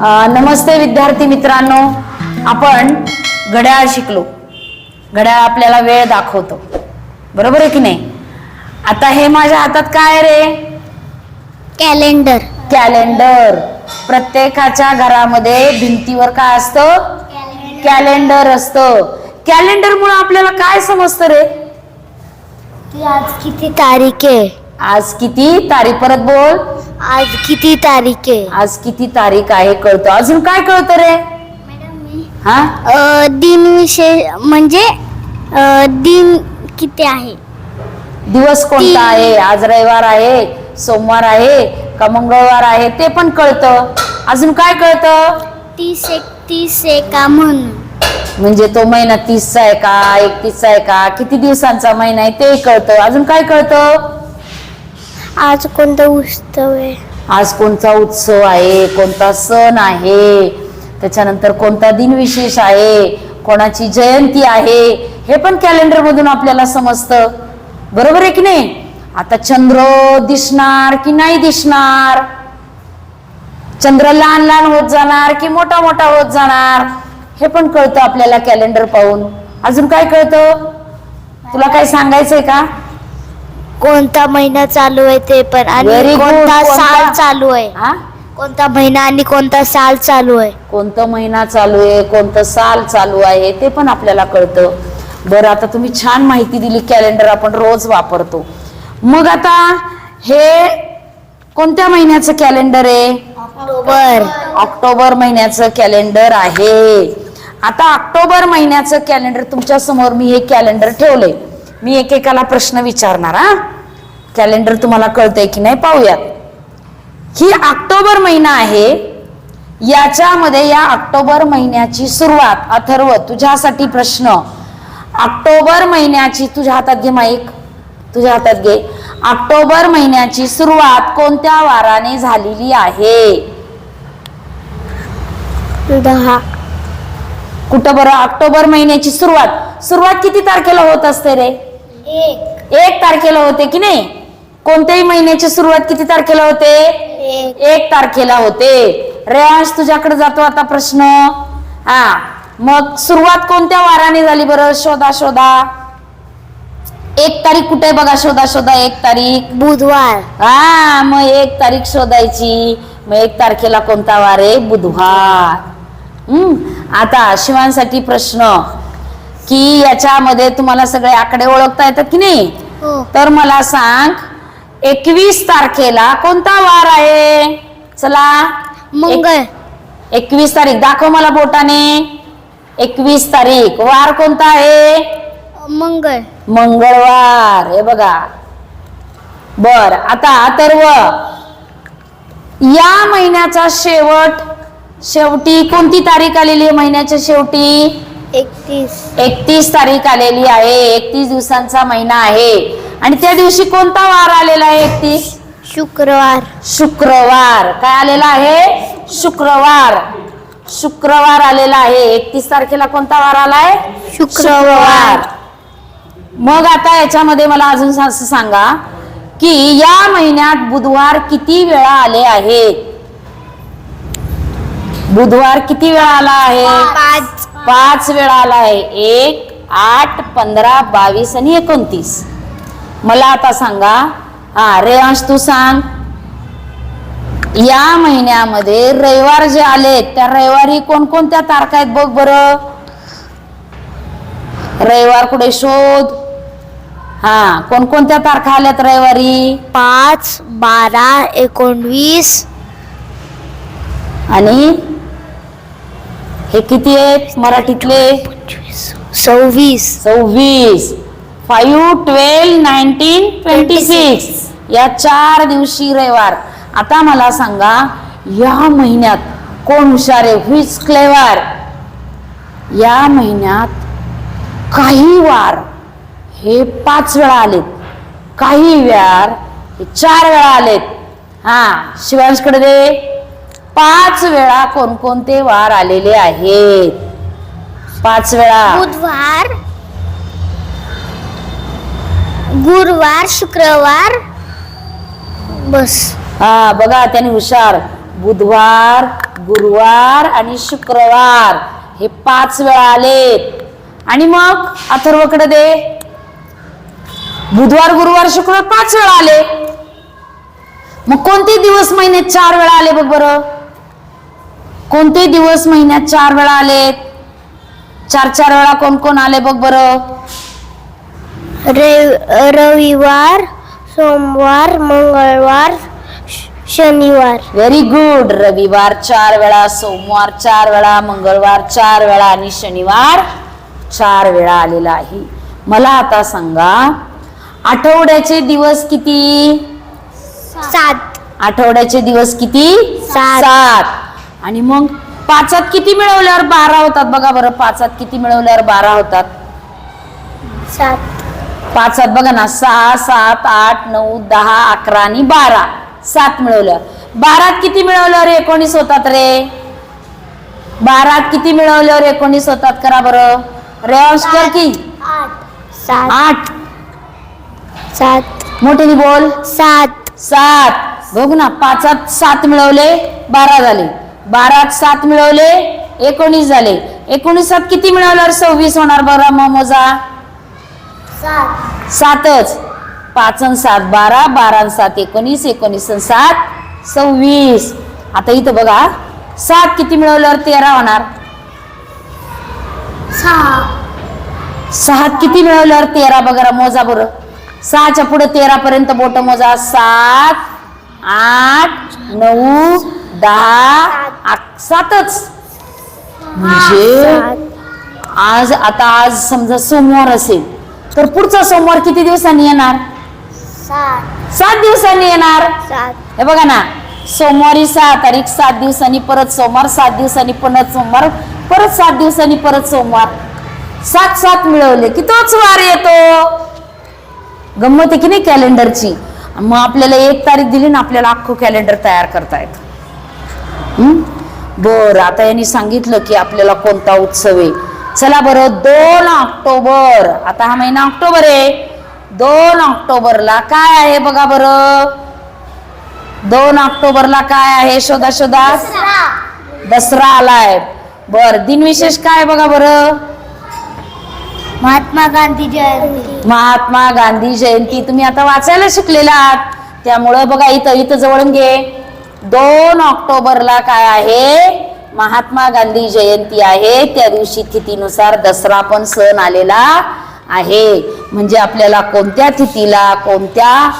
नमस्ते विद्यार्थी मित्रांनो. आपण घड्याळ शिकलो. घड्याळ आपल्याला वेळ दाखवतो. बरोबर आहे की नाही? आता हे माझ्या हातात काय रे? कॅलेंडर. कॅलेंडर. प्रत्येकाच्या घरामध्ये भिंतीवर काय असतं? कॅलेंडर. असतं. कॅलेंडर मुळे आपल्याला काय समजतं रे? की आज किती तारीख आहे? आज किती तारीख परत बोल? आज किती तारीख आहे? आज किती तारीख आहे कळतं. अजून काय कळतं रे? हा? अ, दिन विशेष म्हणजे अ, दिन किती आहे? दिवस कोणता आहे? आज रविवार आहे सोमवार आहे का मंगळवार आहे? ते पण कळतं. अजून काय कळतं? तीस एकतीस आहे का म्हणून. म्हणजे तो महिना तीसचा आहे का एकतीसचा आहे का? किती दिवसांचा महिना आहे ते कळतं. अजून काय कळतं? आज कोणता उत्सव आहे? आज कोणता उत्सव आहे? कोणता सण आहे? त्याच्यानंतर कोणता दिनविशेष आहे? कोणाची जयंती आहे? हे पण कॅलेंडर मधून आपल्याला समजतं. बरोबर आहे की नाही? आता चंद्र दिसणार की नाही दिसणार? चंद्र लहान लहान होत जाणार की मोठा मोठा होत जाणार? हे पण कळतं आपल्याला कॅलेंडर पाहून. अजून काय कळतं? तुला काय सांगायचंय का? कोणता महिना चालू आहे ते पण आणि Very good. कोणता कोणता? साल चालू आहे? हा? कोणता महिना आणि कोणता साल चालू आहे? कोणतं महिना चालू आहे कोणतं साल चालू आहे ते पण आपल्याला कळतं. बरं आता तुम्ही छान माहिती दिली कॅलेंडर आपण रोज वापरतो. मग आता हे कोणत्या महिन्याचं कॅलेंडर आहे? ऑक्टोबर. ऑक्टोबर महिन्याचं कॅलेंडर आहे. आता ऑक्टोबर महिन्याचं कॅलेंडर तुमच्यासमोर मी हे कॅलेंडर ठेवलंय. मी एकेकाला प्रश्न विचारणार हा? कॅलेंडर तुम्हाला कळतंय की नाही? पाहूयात. ही ऑक्टोबर महिना आहे. याच्यामध्ये या ऑक्टोबर महिन्याची सुरुवात अथर्व तुझ्यासाठी प्रश्न. ऑक्टोबर महिन्याची तुझ्या हातात घे माईक तुझ्या हातात घे. ऑक्टोबर महिन्याची सुरुवात कोणत्या वाराने झालेली आहे? दहा. कुठं बरं? ऑक्टोबर महिन्याची सुरुवात. सुरुवात किती तारखेला होत असते रे? एक. एक तारखेला होते की नाही? कोणत्याही महिन्याची सुरुवात किती तारखेला होते? एक. एक तारखेला होते. रेयांश तुझ्याकडे जातो आता प्रश्न. हा. मग सुरुवात कोणत्या वाराने झाली बरं? शोधा शोधा. एक तारीख कुठे बघा? शोधा शोधा. एक तारीख. बुधवार. हा मग एक तारीख शोधायची. मग एक तारखेला कोणता वार आहे? बुधवार. हम्म. आता शिवांसाठी प्रश्न. की याच्यामध्ये तुम्हाला सगळे आकडे ओळखता येतात की नाही? हो. तर मला सांग एकवीस तारखेला कोणता वार आहे? चला. मंगळ. एकवीस तारीख दाखव मला बोटाने. एकवीस तारीख वार कोणता आहे? मंगळ. मंगळवार. हे बघा. बर आता अथर्व. या महिन्याचा शेवट शेवटी कोणती तारीख आलेली आहे महिन्याच्या शेवटी? एकतीस. एकतीस तारीख आलेली आहे. एकतीस दिवसांचा महिना आहे. आणि त्या दिवशी कोणता वार आलेला आहे एकतीस? शुक्रवार. शुक्रवार. काय आलेला आहे? शुक्रवार. शुक्रवार आलेला आहे. एकतीस तारखेला कोणता वार आलाय? शुक्रवार. मग आता याच्यामध्ये मला अजून असं सांगा की या महिन्यात बुधवार किती वेळा आले आहेत? बुधवार किती वेळा आला आहे? पाच. पाच वेळा आला आहे एक आठ पंधरा बावीस आणि एकोणतीस. मला आता सांगा. हा रेवांश तू सांग. या महिन्यामध्ये रविवार जे आलेत त्या रविवारी कोणकोणत्या तारखा आहेत बघ बरं. रविवार कुठे शोध. हा कोणकोणत्या तारखा आल्यात रविवारी? पाच बारा एकोणवीस. आणि? हे किती आहेत? मराठीतले? सव्वीस. सव्वीस. Five twelve nineteen twenty six या चार दिवशी रविवार. आता मला सांगा या महिन्यात कोण हुशार आहे? व्हिच क्लेवर या महिन्यात काही वार हे पाच वेळा आलेत. काही वार हे चार वेळा आलेत. हा शिवांशकडे दे. पाच वेळा कोणकोणते वार आलेले आहेत? पाच वेळा. बुधवार गुरुवार शुक्रवार बस. हा बघा त्याने हुशार. बुधवार गुरुवार आणि शुक्रवार हे पाच वेळा आलेत. आणि मग अथर्वकडे दे. बुधवार गुरुवार शुक्रवार पाच वेळा आले. मग कोणते दिवस महिन्यात चार वेळा आले बघ बरं. कोणते दिवस महिन्यात चार वेळा आलेत चार चार वेळा कोण कोण आले बघ बरं. रविवार सोमवार मंगळवार शनिवार. व्हेरी गुड रविवार चार वेळा सोमवार चार वेळा मंगळवार चार वेळा आणि शनिवार चार वेळा आलेला आहे. मला आता सांगा आठवड्याचे दिवस किती? सात. आठवड्याचे दिवस किती? सात. आणि मग पाचात किती मिळवल्यावर बारा होतात बघा बरं पाचात किती मिळवल्यावर बारा होतात? सात. पाचात बघा ना सहा सात आठ नऊ दहा अकरा आणि बारा. सात मिळवल्यावर. बारात किती मिळवल्यावर एकोणीस होतात रे? बारात किती मिळवल्यावर एकोणीस होतात करा बरं. रेवांश कर की? आठ. सात. आठ. सात. मोठ्याने बोल. सात. सात. बघू ना पाचात सात मिळवले बारा झाले. बारात सात मिळवले एकोणीस झाले. एकोणीसात किती मिळवल्यावर सव्वीस होणार बरं मग मोजा सात. सातच. पाच सात बारा. बारा सात एकोणीस. एकोणीस सात सव्वीस. आता इथं बघा सात किती मिळवल्यावर तेरा होणार? सहा. किती मिळवल्यावर तेरा? बघा मोजा बरं. सहाच्या पुढे तेरा पर्यंत बोट मोजा. सात आठ नऊ दहा सातच. म्हणजे आज आता आज समजा सोमवार असेल तर पुढचा सोमवार किती दिवसांनी येणार? सात. दिवसांनी येणार? हे बघा ना सोमवारी सहा तारीख सात दिवसांनी परत सोमवार सात दिवसांनी परत सोमवार परत सात दिवसांनी परत सोमवार. सात सात मिळवले की तोच वार येतो? गंमत आहे की नाही कॅलेंडरची मग आपल्याला एक तारीख दिली ना आपल्याला अख्खं कॅलेंडर तयार करता येतं. बर आता यांनी सांगितलं की आपल्याला कोणता उत्सव आहे. चला बरं दोन ऑक्टोबर. आता हा महिना ऑक्टोबर आहे. दोन ऑक्टोबरला काय आहे बघा बरं? दोन ऑक्टोबरला काय आहे? शोधा शोधा. दसरा. आलाय. बर दिनविशेष काय बघा बरं? महात्मा गांधी जयंती. महात्मा गांधी जयंती. तुम्ही आता वाचायला शिकलेला आहात त्यामुळं बघा इथं इथं जवळून घे. दोन ऑक्टोबरला काय आहे? महात्मा गांधी जयंती आहे. त्या दिवशी तिथीनुसार दसरा पण सण आलेला आहे. म्हणजे आपल्याला कोणत्या तिथीला कोणत्या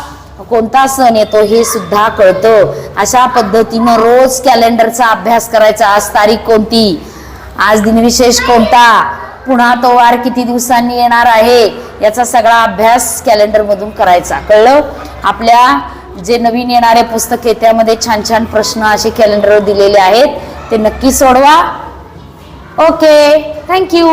कोणता सण येतो हे सुद्धा कळतं. अशा पद्धतीनं रोज कॅलेंडरचा अभ्यास करायचा. आज तारीख कोणती? आज दिनविशेष कोणता? पुन्हा तो वार किती दिवसांनी येणार आहे? याचा सगळा अभ्यास कॅलेंडरमधून करायचा. कळलं? आपल्या जे नवीन येणारे पुस्तक आहे त्यामध्ये छान छान प्रश्न असे कॅलेंडरवर दिलेले आहेत. ते नक्की सोडवा. Okay thank you